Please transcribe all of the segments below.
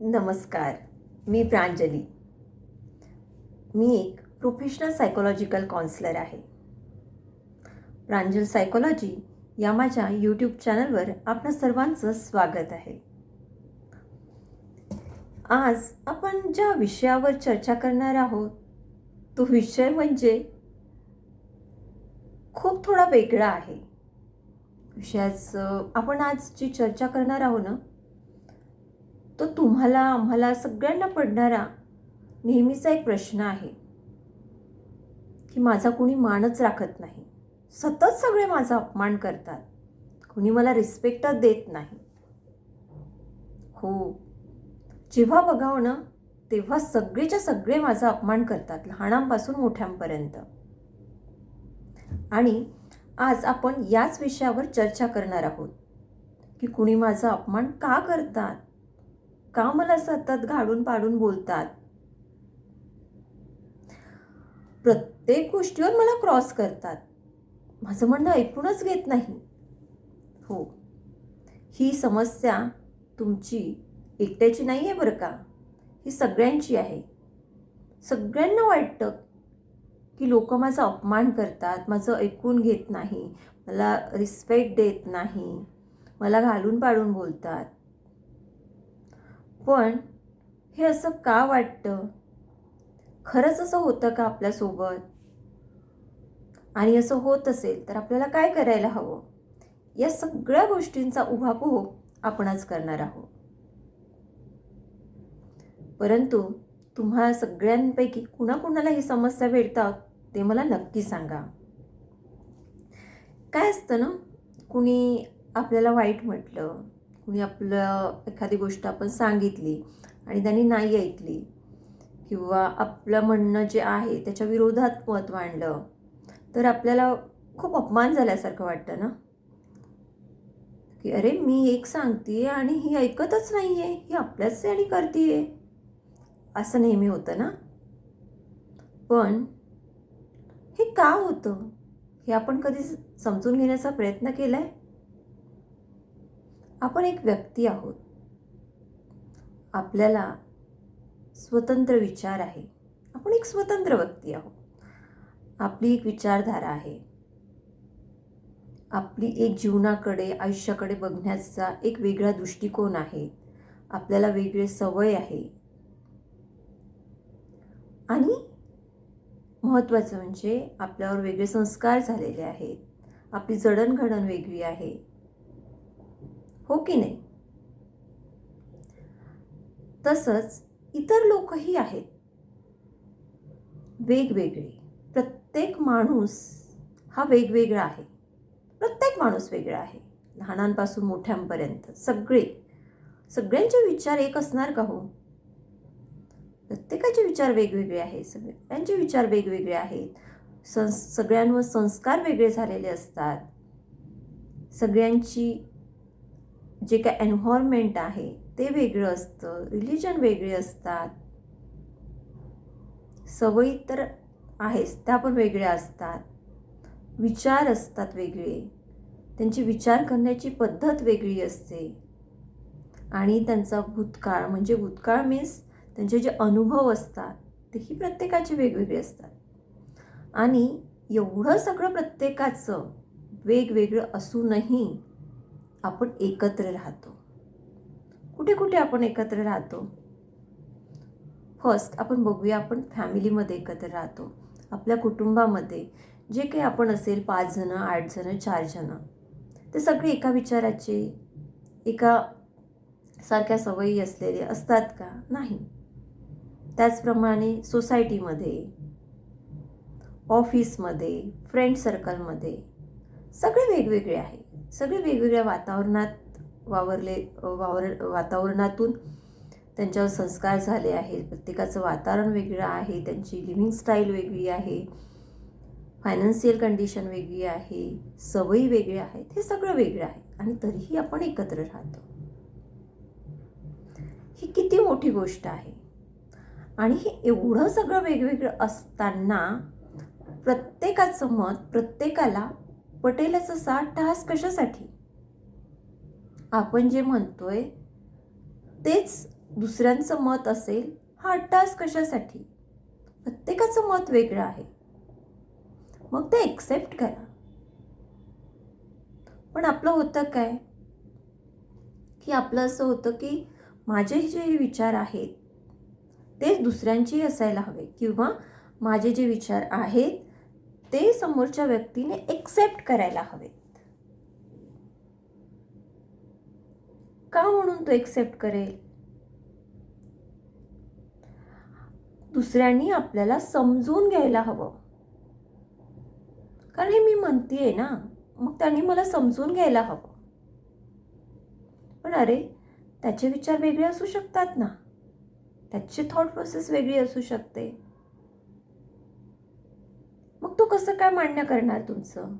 नमस्कार मी प्रांजली. मी एक professional psychological counsellor आहे. प्रांजल सायकोलॉजी या माझ्या यूट्यूब चॅनलवर आपलं सर्वांचं स्वागत आहे. आज आपण ज्या विषयावर चर्चा करणार आहोत तो विषय म्हणजे खूप थोडा वेगळा आहे. विषयाचं आपण आज जी चर्चा करणार आहोत ना तो तुम्हाला आम्हाला सगळ्यांना पडणारा नेहमीचा एक प्रश्न आहे की माझा कुणी मानच राखत नाही. सतत सगळे माझा अपमान करतात. कुणी मला रिस्पेक्टच देत नाही. हो. जेव्हा बघावं ना तेव्हा सगळेच्या सगळे माझा अपमान करतात लहानांपासून मोठ्यांपर्यंत. आणि आज आपण याच विषयावर चर्चा करणार आहोत की कुणी माझा अपमान का करतात? का मला सतत घाडून पाडून बोलतात? प्रत्येक गोष्टीवर मला क्रॉस करतात. माझं म्हणणं ऐकूनच घेत नाही. हो. ही समस्या तुमची एकट्याची नाही आहे बरं का? ही सगळ्यांची आहे. सगळ्यांना वाटतं की लोक माझा अपमान करतात माझं ऐकून घेत नाही मला रिस्पेक्ट देत नाही मला घालून पाडून बोलतात. पण हे असं का वाटतं? खरंच असं होतं का आपल्यासोबत? आणि असं होत असेल तर आपल्याला काय करायला हवं? या सगळ्या गोष्टींचा उहापोह आपणच करणार आहोत. परंतु तुम्हा सगळ्यांपैकी कुणाकुणाला ही समस्या भेटतात ते मला नक्की सांगा. काय असतं ना? कुणी आपल्याला वाईट म्हटलं कुणी आपलं एखादी गोष्ट आपण सांगितली आणि त्यांनी नाही ऐकली किंवा आपलं म्हणणं जे आहे त्याच्या विरोधात मत मांडलं तर आपल्याला खूप अपमान झाल्यासारखं वाटतं ना? की अरे मी एक सांगते आणि ही ऐकतच नाही आहे ही आपल्याच आणि करते असं नेहमी होतं ना? पण हे का होतं? हे आपण कधी समजून घेण्याचा प्रयत्न केला आहे आपण एक व्यक्ती आहोत. आपल्याला स्वतंत्र विचार आहे. आपण एक स्वतंत्र व्यक्ती आहोत. आपली एक विचारधारा आहे. आपली एक जीवनाकडे आयुष्याकडे बघण्याचा एक वेगळा दृष्टिकोन आहे. आपल्याला वेगळे सवय आहे. आणि महत्त्वाचं म्हणजे आपल्यावर वेगळे संस्कार झालेले आहेत. आपली जडणघडण वेगळी आहे. हो की नाही? तसंच इतर लोकही आहेत. वेगवेगळे. प्रत्येक माणूस हा वेगवेगळा आहे. प्रत्येक माणूस वेगळा आहे. लहानांपासून मोठ्यांपर्यंत सगळे. सगळ्यांचे विचार एक असणार का हो? प्रत्येकाचे विचार वेगवेगळे आहेत. सगळ्यांचे विचार वेगवेगळे आहेत. सं सगळ्यांवर संस्कार वेगळे झालेले असतात. सगळ्यांची जे काय एन्व्हायरमेंट आहे ते वेगळं असतं रिलिजन वेगळे असतात. सवयी तर आहेच त्या पण वेगळ्या असतात. विचार असतात वेगळे. त्यांची विचार करण्याची पद्धत वेगळी असते. आणि त्यांचा भूतकाळ म्हणजे भूतकाळ मीन्स त्यांचे जे अनुभव असतात तेही प्रत्येकाचे वेगवेगळे असतात. आणि एवढं सगळं प्रत्येकाचं वेगवेगळं असूनही आपण एकत्र राहतो. कुठे कुठे आपण एकत्र राहतो? फर्स्ट आपण बघूया आपण फॅमिलीमध्ये एकत्र राहतो. आपल्या कुटुंबामध्ये जे काही आपण असेल पाच जणं आठ जणं चार जणं ते सगळे एका विचाराचे एका सारख्या सवयी असलेले असतात का? नाही. त्याचप्रमाणे सोसायटीमध्ये ऑफिसमध्ये फ्रेंड सर्कलमध्ये सगळे वेगवेगळे आहे. सगळे वेगवेगळ्या वातावरणात वावरले वावर वातावरणातून त्यांच्यावर संस्कार झाले आहेत. प्रत्येकाचं वातावरण वेगळं आहे. त्यांची लिव्हिंग स्टाईल वेगळी आहे. फायनान्शियल कंडिशन वेगळी आहे. सवयी वेगळ्या आहेत. हे सगळं वेगळं आहे. आणि तरीही आपण एकत्र राहतो. ही किती मोठी गोष्ट आहे. आणि हे एवढं सगळं वेगवेगळं असताना प्रत्येकाचं मत प्रत्येकाला पटेलच साठ टास कशासाठी? आपण जे म्हणतोय तेच दुसऱ्यांचं मत असेल हा अट्टास कशासाठी? प्रत्येकाचं मत वेगळं आहे. मग ते एक्सेप्ट करा. पण आपलं होतं काय? की आपलं असं होतं की माझे जे विचार आहेत तेच दुसऱ्यांचेही असायला हवे किंवा माझे जे विचार आहेत ते समोरच्या व्यक्तीने एक्सेप्ट करायला हवेत का म्हणून तो एक्सेप्ट करेल? दुसऱ्यांनी आपल्याला समजून घ्यायला हवं. कारण हे मी म्हणतीये ना मग त्यांनी मला समजून घ्यायला हवं. पण अरे त्याचे विचार वेगळे असू शकतात ना. त्याची थॉट प्रोसेस वेगळी असू शकते. मग तो कसं काय मान्य करणार तुमचं?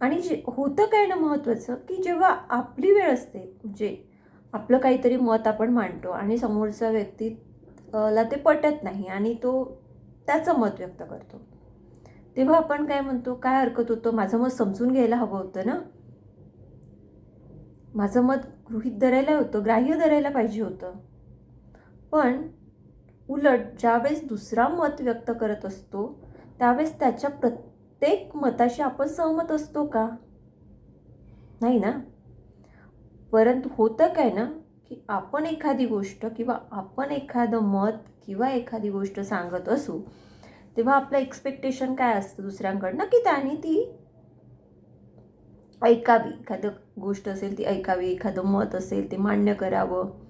आणि जे होतं काय ना महत्त्वाचं की जेव्हा आपली वेळ असते म्हणजे आपलं काहीतरी मत आपण मांडतो आणि समोरचा व्यक्ती ला ते पटत नाही आणि तो त्याचं मत व्यक्त करतो. तेव्हा आपण काय म्हणतो काय हरकत होतं? माझं मत समजून घ्यायला हवं होतं ना? माझं मत गृहित धरायला होतं ग्राह्य धरायला पाहिजे होतं. पण उलट ज्यावेळेस दुसरा मत व्यक्त करत असतो त्यावेळेस त्याच्या प्रत्येक मताशी आपण सहमत असतो का? नाही ना? परंतु होतं काय ना की आपण एखादी गोष्ट किंवा आपण एखादं मत किंवा एखादी गोष्ट सांगत असू तेव्हा आपलं एक्सपेक्टेशन काय असतं दुसऱ्यांकडनं? की त्यांनी ती ऐकावी. एखादं गोष्ट असेल ती ऐकावी. एखादं मत असेल ते मान्य करावं.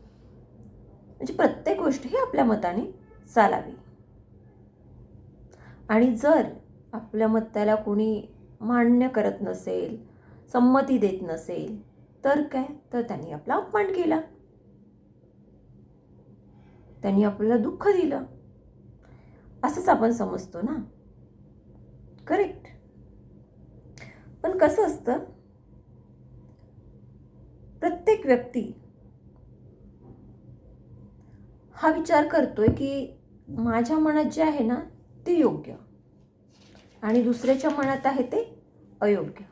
म्हणजे प्रत्येक गोष्ट ही आपल्या मताने चालावी. आणि जर आपल्या मताला कोणी मान्य करत नसेल संमती देत नसेल तर काय? तर त्यांनी आपला अपमान केला. त्यांनी आपल्याला दुःख दिलं. असंच आपण समजतो ना? करेक्ट पण कसं असतं? प्रत्येक व्यक्ती हा विचार करतो आहे की माझ्या मनात जे आहे ना ते योग्य. आणि दुसऱ्याच्या मनात आहे ते अयोग्य.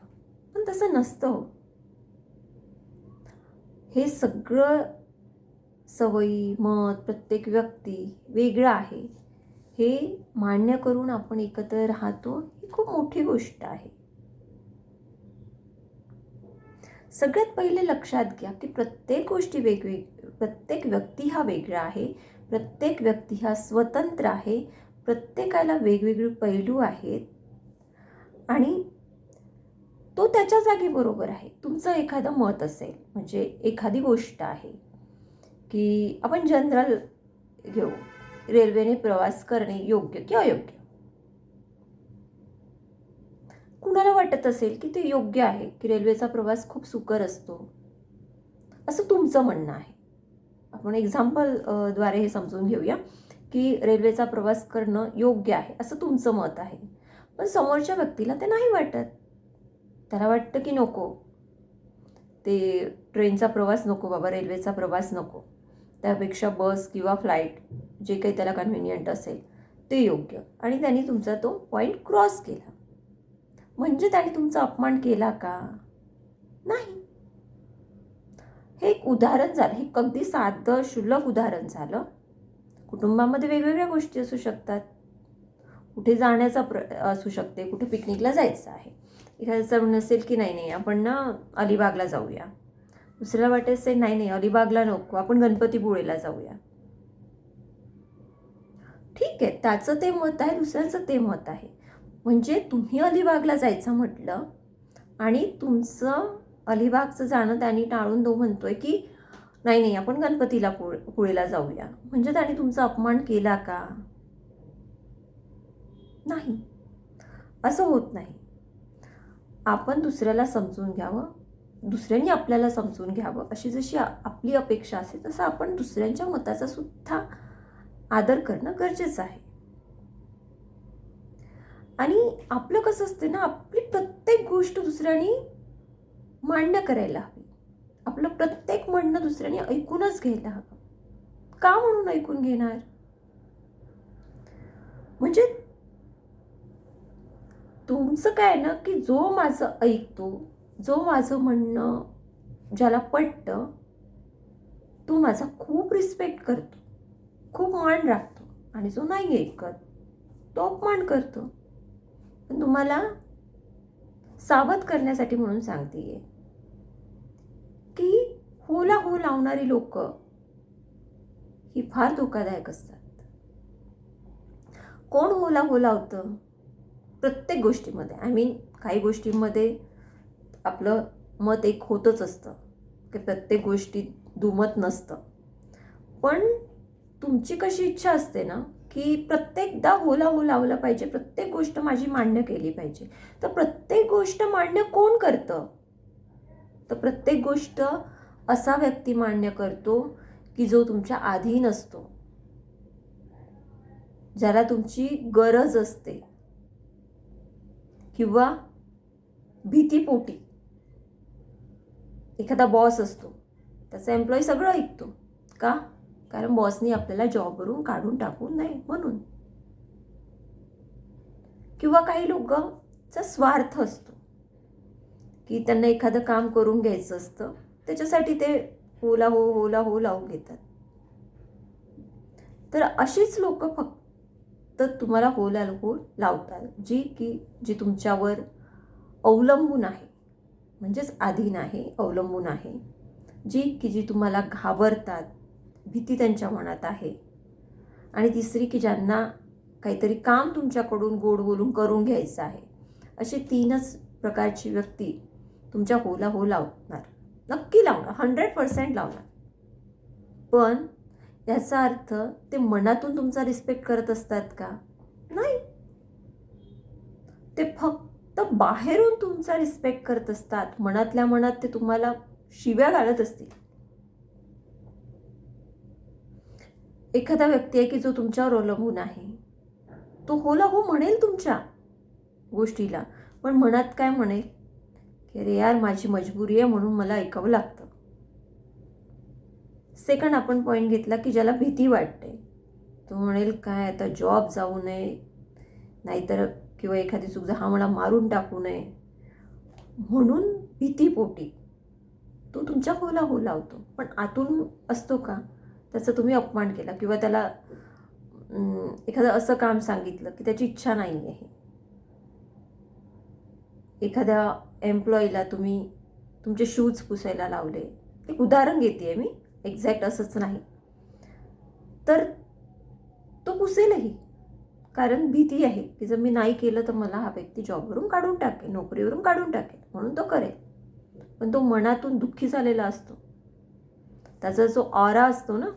पण तसं नसतं हो. हे सगळं सवयी मत प्रत्येक व्यक्ती वेगळं आहे. हे मान्य करून आपण एकत्र राहतो ही खूप मोठी गोष्ट आहे. सगळ्यात पहिले लक्षात घ्या की प्रत्येक गोष्टी वेगवेगळी प्रत्येक व्यक्ती हा वेगळा आहे. प्रत्येक व्यक्ती हा स्वतंत्र आहे. प्रत्येकाला वेगवेगळे पैलू आहेत. आणि तो त्याच्या जागी बरोबर आहे. तुमचं एखादं मत असेल म्हणजे एखादी गोष्ट आहे की आपण जनरल घेऊ रेल्वेने प्रवास करणे योग्य की अयोग्य? कुणाला वाटत असेल की ते योग्य आहे की रेल्वेचा प्रवास खूप सुकर असतो? असं तुमचं म्हणणं आहे. आपण एक्झाम्पलद्वारे हे समजून घेऊया की रेल्वेचा प्रवास करणं योग्य आहे असं तुमचं मत आहे. पण समोरच्या व्यक्तीला ते नाही वाटत. त्याला वाटतं की नको. ते ट्रेनचा प्रवास नको बाबा रेल्वेचा प्रवास नको. त्यापेक्षा बस किंवा फ्लाईट जे काही त्याला कन्व्हिनियंट असेल ते योग्य. आणि त्यांनी तुमचा तो पॉईंट क्रॉस केला. म्हणजे त्याने तुमचा अपमान केला का? नाही. हे एक उदाहरण झालं. हे अगदी साधं शुल्लक उदाहरण झालं. कुटुंबामध्ये वेगवेगळ्या गोष्टी असू शकतात. कुठे जाण्याचा प्र असू शकते. कुठे पिकनिकला जायचं आहे. एखाद्याचं म्हणणं असेल की नाही नाही आपण ना अलिबागला जाऊया. दुसऱ्याला वाटत असेल नाही नाही अलिबागला नको. आपण गणपतीपुळेला जाऊया. ठीक आहे. त्याचं ते मत आहे दुसऱ्याचं ते मत आहे. म्हणजे तुम्ही अलिबागला जायचं म्हटलं आणि तुमचं अलिबागचं जाणं त्यांनी टाळून तो म्हणतोय की नाही नाही आपण गणपतीला पुळ पुळेला जाऊया. म्हणजे त्याने तुमचा अपमान केला का? नाही. असं होत नाही. आपण दुसऱ्याला समजून घ्यावं. दुसऱ्यांनी आपल्याला समजून घ्यावं. अशी जशी आपली अपेक्षा असेल तसं आपण दुसऱ्यांच्या मताचा सुद्धा आदर करणं गरजेचं आहे. आणि आपलं कसं असते ना आपली प्रत्येक गोष्ट दुसऱ्यानी मान्य करायला हवी. आपलं प्रत्येक म्हणणं दुसऱ्याने ऐकूनच घ्यायला हवं. का म्हणून ऐकून घेणार? म्हणजे तुमचं काय ना की जो माझं ऐकतो जो माझं म्हणणं ज्याला पटतं तो माझा खूप रिस्पेक्ट करतो खूप मान राखतो आणि जो नाही ऐकत तो अपमान करतो. पण तुम्हाला सावध करण्यासाठी म्हणून सांगते आहे की होला हो लावणारी लोक ही फार धोकादायक असतात. कोण होला हो लावतं? प्रत्येक गोष्टीमध्ये आय मीन काही गोष्टींमध्ये आपलं मत एक होतच असतं की प्रत्येक गोष्टीत दुमत नसतं. पण तुमची कशी इच्छा असते ना की प्रत्येकदा होला हो लावलं पाहिजे प्रत्येक गोष्ट माझी मान्य केली पाहिजे. तर प्रत्येक गोष्ट मान्य कोण करतं? तर प्रत्येक गोष्ट असा व्यक्ती मान्य करतो की जो तुमच्या अधीन असतो ज्याला तुमची गरज असते किंवा भीतीपोटी एखादा बॉस असतो त्याचा एम्प्लॉई सगळं ऐकतो का? कारण बॉसनी आपल्याला जॉबवरून काढून टाकू नये म्हणून. किंवा काही लोकांचा स्वार्थ असतो. की त्यांना एखादं काम करून घ्यायचं असतं त्याच्यासाठी ते होला हो होला हो लावून घेतात. तर अशीच लोक फक्त तुम्हाला होला हो लावतात जी की जी तुमच्यावर अवलंबून आहे. म्हणजेच अधीन आहे अवलंबून आहे. जी की जी तुम्हाला घाबरतात भीती त्यांच्या मनात आहे. आणि तिसरी की ज्यांना काहीतरी काम तुमच्याकडून गोड बोलून करून घ्यायचं आहे असे तीनच प्रकारची व्यक्ती तुमच्या होला हो लावणार. नक्की लावणार. हंड्रेड पर्सेंट लावणार. पण याचा अर्थ ते मनातून तुमचा रिस्पेक्ट करत असतात का? नाही. ते फक्त बाहेरून तुमचा रिस्पेक्ट करत असतात. मनातल्या मनात ते तुम्हाला शिव्या घालत असतील. एखादा व्यक्ती आहे की जो तुमच्यावर अवलंबून आहे. तो होला हो म्हणेल तुमच्या गोष्टीला. पण मनात काय म्हणेल? की अरे यार माझी मजबुरी आहे म्हणून मला ऐकावं लागतं. सेकंड आपण पॉईंट घेतला की ज्याला भीती वाटते. तो म्हणेल काय आता जॉब जाऊ नये. नाहीतर किंवा एखादी चूक हा मला मारून टाकू नये. म्हणून भीतीपोटी तो तुमच्या खोला हो लावतो. पण आतून असतो का? त्याचा तुम्ही अपमान केला किंवा त्याला एखादं असं काम सांगितलं की त्याची इच्छा नाही आहे एखाद्या एम्प्लॉईला तुम्ही तुमचे शूज पुसायला लावले. एक उदाहरण घेते आहे मी एक्झॅक्ट असंच नाही. तर तो पुसेलही कारण भीती आहे की जर मी नाही केलं तर मला हा व्यक्ती जॉबवरून काढून टाकेल नोकरीवरून काढून टाकेल म्हणून तो करेल. पण तो मनातून दुःखी झालेला असतो. त्याचा जो ऑरा असतो ना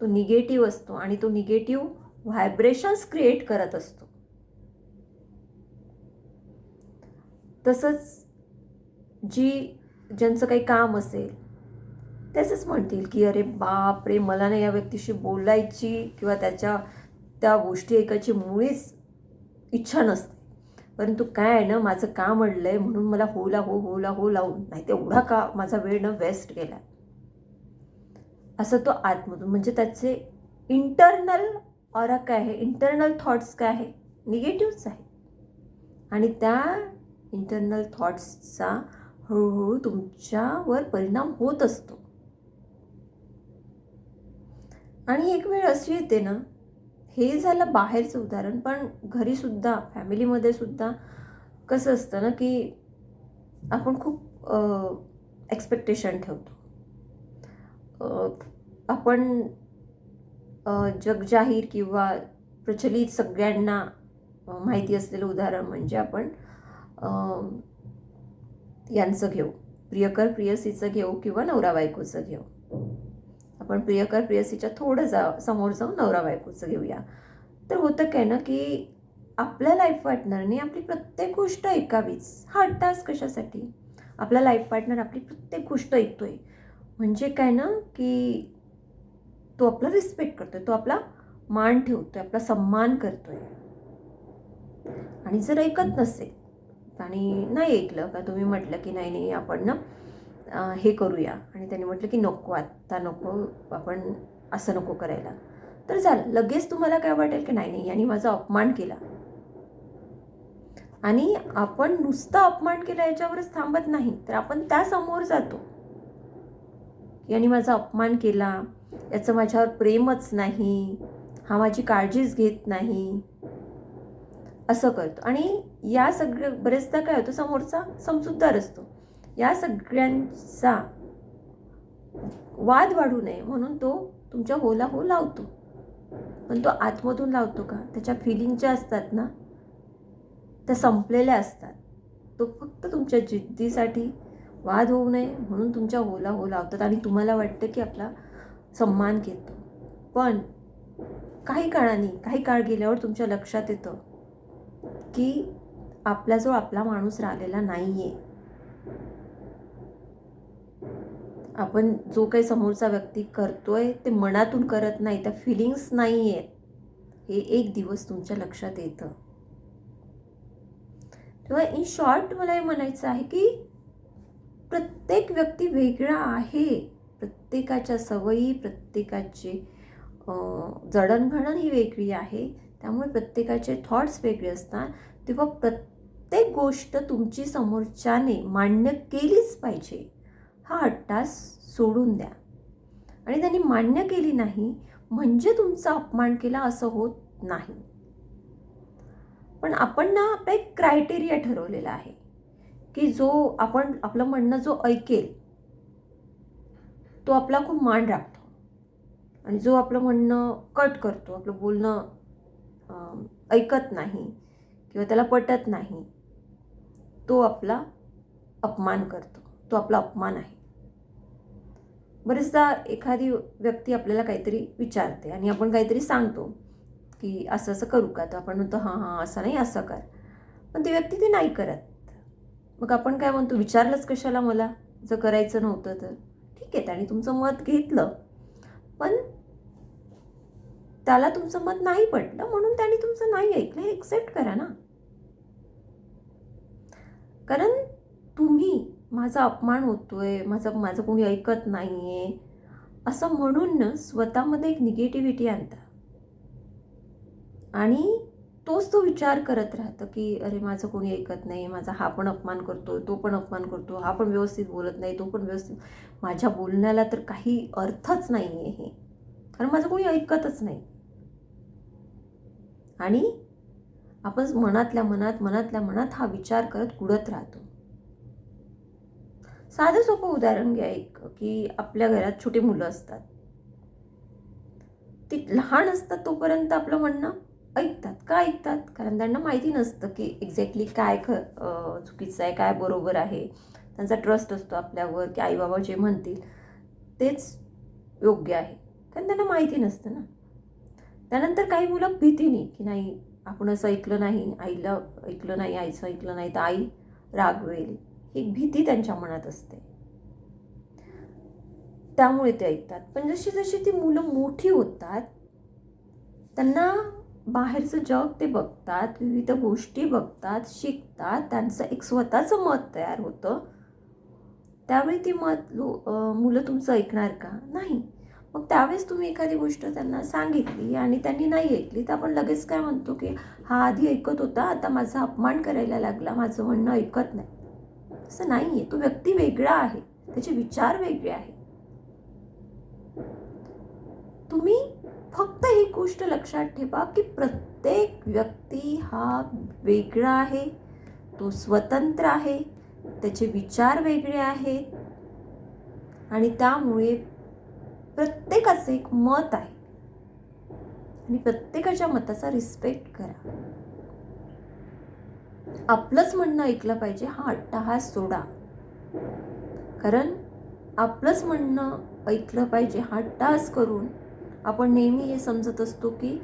तो निगेटिव्ह असतो आणि तो निगेटिव्ह व्हायब्रेशन्स क्रिएट करत असतो. तसंच जी ज्यांचं काही काम असेल त्याचंच म्हणतील की अरे बाप रे मला ना या व्यक्तीशी बोलायची किंवा त्याच्या त्या गोष्टी ऐकायची मुळीच इच्छा नसते. परंतु काय आहे ना माझं काम अडलं आहे म्हणून मला होला हो होला हो लावून नाही तेवढा का माझा वेळ ना वेस्ट गेला असं तो आतमधून म्हणजे त्याचे इंटरनल ऑरा काय आहे इंटरनल थॉट्स काय आहे निगेटिव्हच आहे आणि त्या इंटरनल थॉट्सचा हळूहळू तुमच्यावर परिणाम होत असतो. आणि एक वेळ अशी येते ना हे झालं बाहेरचं उदाहरण पण घरीसुद्धा फॅमिलीमध्ये सुद्धा कसं असतं ना की आपण खूप एक्सपेक्टेशन ठेवतो. आपण जगजाहीर किंवा प्रचलित सगळ्यांना माहिती असलेलं उदाहरण म्हणजे आपण यांचं घेऊ. प्रियकर प्रियसीचं घेऊ किंवा नवरा बायकोचं घेऊ. आपण प्रियकर प्रियसीच्या थोडं जा समोर जाऊन नवरा बायकोचं घेऊया. तर होतं काय ना की आपल्या लाईफ पार्टनरने आपली प्रत्येक गोष्ट ऐकावीच. हा अट्टास कशासाठी? आपला लाईफ पार्टनर आपली प्रत्येक गोष्ट ऐकतोय. म्हणजे काय ना की तो आपला रिस्पेक्ट करतोय तो आपला मान ठेवतोय आपला सन्मान करतोय. आणि जर ऐकत नसेल आणि नाही ऐकलं का? तुम्ही म्हटलं की नाही नाही आपण ना हे करूया. आणि त्यांनी म्हटलं की नको आत्ता नको आपण असं नको करायला. तर झालं. लगेच तुम्हाला काय वाटेल की नाही नाही यांनी माझा अपमान केला. आणि आपण नुसतं अपमान केला याच्यावरच थांबत नाही. तर आपण त्या समोर जातो. याने माझा अपमान केला. याचं माझ्यावर प्रेमच नाही. हा माझी काळजीच घेत नाही. असं करतो. आणि या सगळ्या बरेचदा काय होतो समोरचा समजूतदार असतो. या सगळ्यांचा वाद वाढू नये म्हणून तो तुमच्या होला हो लावतो. पण तो आतमधून लावतो का? त्याच्या फिलिंग ज्या असतात ना त्या संपलेल्या असतात. तो फक्त तुमच्या जिद्दीसाठी वाद होऊ नये म्हणून तुमच्या होला हो लावतात आणि तुम्हाला वाटतं की आपला सम्मान घेतो. पण काही काळाने काही काळ गेल्यावर तुमच्या लक्षात येतं की आपल्याजवळ आपला माणूस राहिलेला नाही आहे आपण जो काही समोरचा व्यक्ती करतोय ते मनातून करत नाही त्या फिलिंग्स नाही आहेत हे एक दिवस तुमच्या लक्षात येतं. तेव्हा इन शॉर्ट मला हे म्हणायचं आहे की प्रत्येक व्यक्ती वेगळा आहे. प्रत्येकाच्या सवयी प्रत्येकाचे जडणघडण ही वेगळी आहे. त्यामुळे प्रत्येकाचे थॉट्स वेगळे असतात. तेव्हा प्रत्येक गोष्ट तुमची समोरच्याने मान्य केलीच पाहिजे. हा अट्टास सोडून द्या. आणि त्यांनी मान्य केली नाही म्हणजे तुमचा अपमान केला असं होत नाही. पण आपण ना आपला एक क्रायटेरिया ठरवलेला आहे की जो आपण आपलं म्हणणं जो ऐकेल तो आपला खूप मान राखतो. आणि जो आपलं म्हणणं कट करतो आपलं बोलणं ऐकत नाही किंवा त्याला पटत नाही तो आपला अपमान करतो. तो आपला अपमान आहे. बरेचदा एखादी व्यक्ती आपल्याला काहीतरी विचारते आणि आपण काहीतरी सांगतो की असं असं करू का? तर आपण म्हणतो हां हां असं नाही असं कर. पण ती व्यक्ती ते नाही करत. मग आपण काय म्हणतो विचारलंच कशाला मला? जर करायचं नव्हतं तर. ठीक आहे त्याने तुमचं मत घेतलं. पण त्याला तुमचं मत नाही पडलं म्हणून त्याने तुमचं नाही ऐकलं हे एक्सेप्ट करा ना. कारण तुम्ही माझा अपमान होतोय माझं माझं कोणी ऐकत नाही आहे असं म्हणून स्वतःमध्ये एक निगेटिव्हिटी आणता. आणि तोच तो विचार करत राहतं की अरे माझं कोणी ऐकत नाही माझा हा पण अपमान करतो तो पण अपमान करतो हा पण व्यवस्थित बोलत नाही तो पण व्यवस्थित माझ्या बोलण्याला तर काही अर्थच नाही आहे हे. कारण माझं कोणी ऐकतच नाही. आणि आपण मनातल्या मनात मनातल्या मनात हा विचार करत कुडत राहतो. साधं सोपं उदाहरण घ्या एक की आपल्या घरात छोटी मुलं असतात. ती लहान असतात तोपर्यंत आपलं म्हणणं ऐकतात. का ऐकतात? कारण त्यांना माहिती नसतं की एक्झॅक्टली काय ख चुकीचं आहे काय बरोबर आहे. त्यांचा ट्रस्ट असतो आपल्यावर की आई बाबा जे म्हणतील तेच योग्य आहे. कारण त्यांना माहिती नसतं ना. त्यानंतर काही मुलं भीतीने की नाही आपण असं ऐकलं नाही आईला ऐकलं नाही आईचं ऐकलं नाही तर आई रागवेल. एक भीती त्यांच्या मनात असते. त्यामुळे ते ऐकतात. पण जशी जशी ती मुलं मोठी होतात त्यांना बाहेरचं जग ते बघतात विविध गोष्टी बघतात शिकतात. त्यांचं एक स्वतःचं मत तयार होतं. त्यावेळी ती मत लो मुलं तुमचं ऐकणार का? नाही. मग त्यावेळेस तुम्ही एखादी गोष्ट त्यांना सांगितली आणि त्यांनी नाही ऐकली तर आपण लगेच काय म्हणतो की हा आधी ऐकत होता आता माझा अपमान करायला लागला माझं म्हणणं ऐकत नाही. असं नाही आहे तो व्यक्ती वेगळा आहे त्याचे विचार वेगळे आहे तुम्ही फक्त ही गोष्ट लक्षात ठेवा की प्रत्येक व्यक्ती हा वेगळा आहे तो स्वतंत्र आहे त्याचे विचार वेगळे आहेत. आणि त्यामुळे प्रत्येकाचं एक मत आहे. आणि प्रत्येकाच्या मताचा रिस्पेक्ट करा. आपलंच म्हणणं ऐकलं पाहिजे हा अट्टाहास सोडा. कारण आपलंच म्हणणं ऐकलं पाहिजे हा अट्टाहास करून आपण नेहमी हे समजत असतो की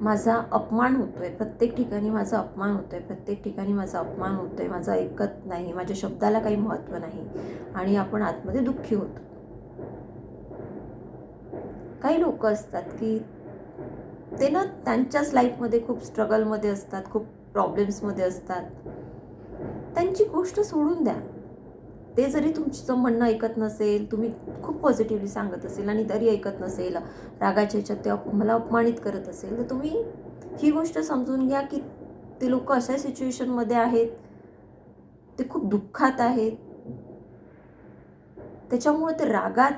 माझा अपमान होतोय प्रत्येक ठिकाणी माझा अपमान होतोय प्रत्येक ठिकाणी माझा अपमान होतोय माझं ऐकत नाही माझ्या शब्दाला काही महत्त्व नाही आणि आपण आतमध्ये दुःखी होतो. काही लोक असतात की ते ना त्यांच्याच लाईफमध्ये खूप स्ट्रगलमध्ये असतात खूप प्रॉब्लेम्समध्ये असतात. त्यांची गोष्ट सोडून द्या. ते जरी तुमचं म्हणणं ऐकत नसेल तुम्ही खूप पॉझिटिव्हली सांगत असेल आणि तरी ऐकत नसेल रागाच्या ह्याच्यात ते मला अपमानित करत असेल तर तुम्ही ही गोष्ट समजून घ्या की ते लोक अशा सिच्युएशनमध्ये आहेत. ते खूप दुःखात आहेत. त्याच्यामुळे ते रागात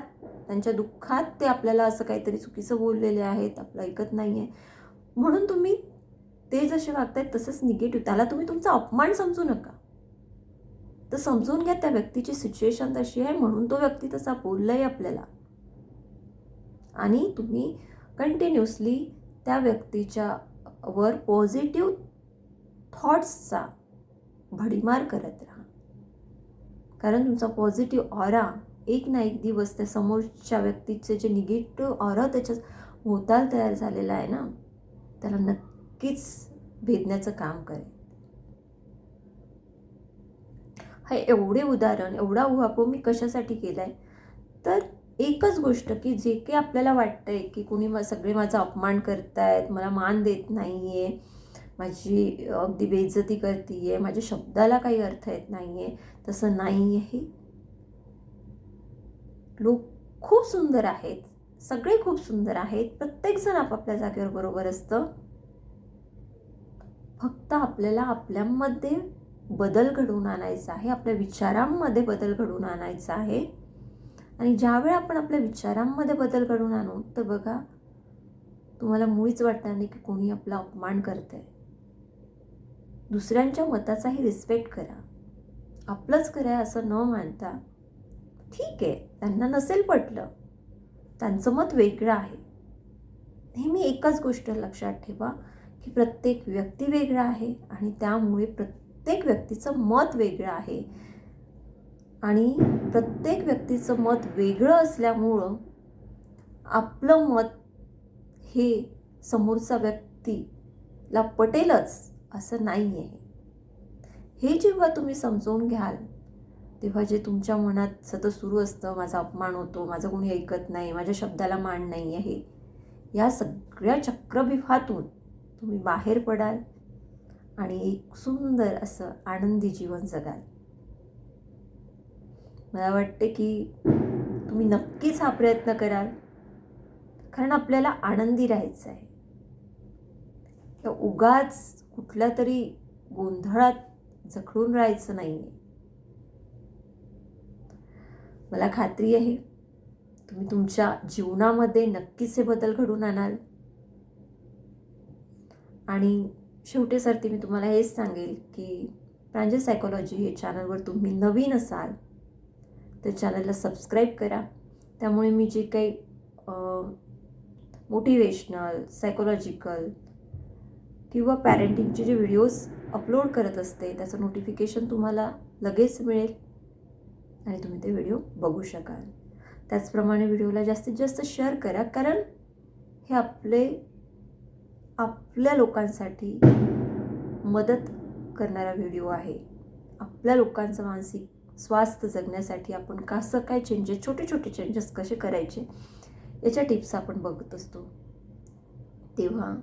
त्यांच्या दुःखात ते आपल्याला असं काहीतरी चुकीचं बोललेले आहेत आपलं ऐकत नाही आहे म्हणून तुम्ही ते जसे वागतायत तसंच निगेटिव्ह. त्याला तुम्ही तुमचा अपमान समजू नका. तर समजून घ्या त्या व्यक्तीची सिच्युएशन तशी आहे म्हणून तो व्यक्ती तसा बोललाय आपल्याला. आणि तुम्ही कंटिन्युअसली त्या व्यक्तीच्या वर पॉझिटिव्ह थॉट्सचा भडीमार करत राहा. कारण तुमचा पॉझिटिव्ह ऑरा एक ना एक दिवस त्या समोरच्या व्यक्तीचे जे निगेटिव्ह ऑरा त्याच्या भोवताल तयार झालेला आहे ना त्याला नक्कीच भेदण्याचं काम करेल. हे एवढे उदाहरण एवढा उहापो मी कशासाठी केला आहे तर एकच गोष्ट की जे काही आपल्याला वाटतं आहे की कोणी मा सगळे माझा अपमान करतायत मला मान देत नाही आहे माझी अगदी बेइज्जती करते आहे माझ्या शब्दाला काही अर्थ येत नाही आहे तसं नाही आहे लोक खूप सुंदर आहेत. सगळे खूप सुंदर आहेत. प्रत्येकजण आपापल्या जागेवर बरोबर असतं. फक्त आपल्याला आपल्यामध्ये बदल घडवून आणायचा आहे. आपल्या विचारांमध्ये बदल घडवून आणायचा आहे. आणि ज्यावेळी आपण आपल्या विचारांमध्ये बदल घडवून आणू तर बघा तुम्हाला मुळीच वाटणार नाही की कोणी आपला अपमान करतंय. दुसऱ्यांच्या मताचाही रिस्पेक्ट करा. आपलंच करा असं न मानता ठीक आहे त्यांना नसेल पटलं. त्यांचं मत वेगळं आहे. नेहमी एकच गोष्ट लक्षात ठेवा की प्रत्येक व्यक्ती वेगळा आहे आणि त्यामुळे प्रत्येक व्यक्तीचं मत वेगळं आहे. आणि प्रत्येक व्यक्तीचं मत वेगळं असल्यामुळं आपलं मत हे समोरचा व्यक्तीला पटेलच असं नाही आहे हे जेव्हा तुम्ही समजून घ्याल तेव्हा जे तुमच्या मनात सतत सुरू असतं माझा अपमान होतो माझं कोणी ऐकत नाही माझ्या शब्दाला मान नाही आहे या सगळ्या चक्रबिफातून तुम्ही बाहेर पडाल आणि एक सुंदर असं आनंदी जीवन जगाल. मला वाटते की तुम्ही नक्कीच हा प्रयत्न कराल कारण आपल्याला आनंदी राहायचं आहे. या उगाच कुठल्या तरी गोंधळात जखडून राहायचं नाही आहे मला खात्री आहे तुम्ही तुमच्या जीवनामध्ये नक्कीच हे बदल घडून आणाल. आणि शेवटी सरती मी तुम्हाला हेच सांगेल की प्रांजल सायकोलॉजी हे चॅनलवर तुम्ही नवीन असाल तर चॅनलला सबस्क्राईब करा. त्यामुळे मी जे काही मोटिवेशनल सायकोलॉजिकल किंवा पॅरेंटिंगचे जे व्हिडिओज अपलोड करत असते त्याचं नोटिफिकेशन तुम्हाला लगेच मिळेल. आणि तुम्ही ते व्हिडिओ बघू शकाल. त्याचप्रमाणे व्हिडिओला जास्तीत जास्त शेअर करा. कारण हे आपले आपल्या लोकांसाठी मदत करणारा व्हिडिओ आहे. आपल्या लोकांचं मानसिक स्वास्थ्य जगण्यासाठी आपण कसं काय चेंजेस छोटे छोटे चेंजेस कसे करायचे याच्या टिप्स आपण बघत असतो. तेव्हा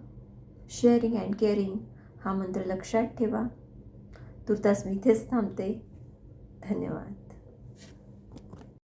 शेअरिंग अँड केअरिंग हा मंत्र लक्षात ठेवा. तुर्तास मी इथेच थांबते. धन्यवाद.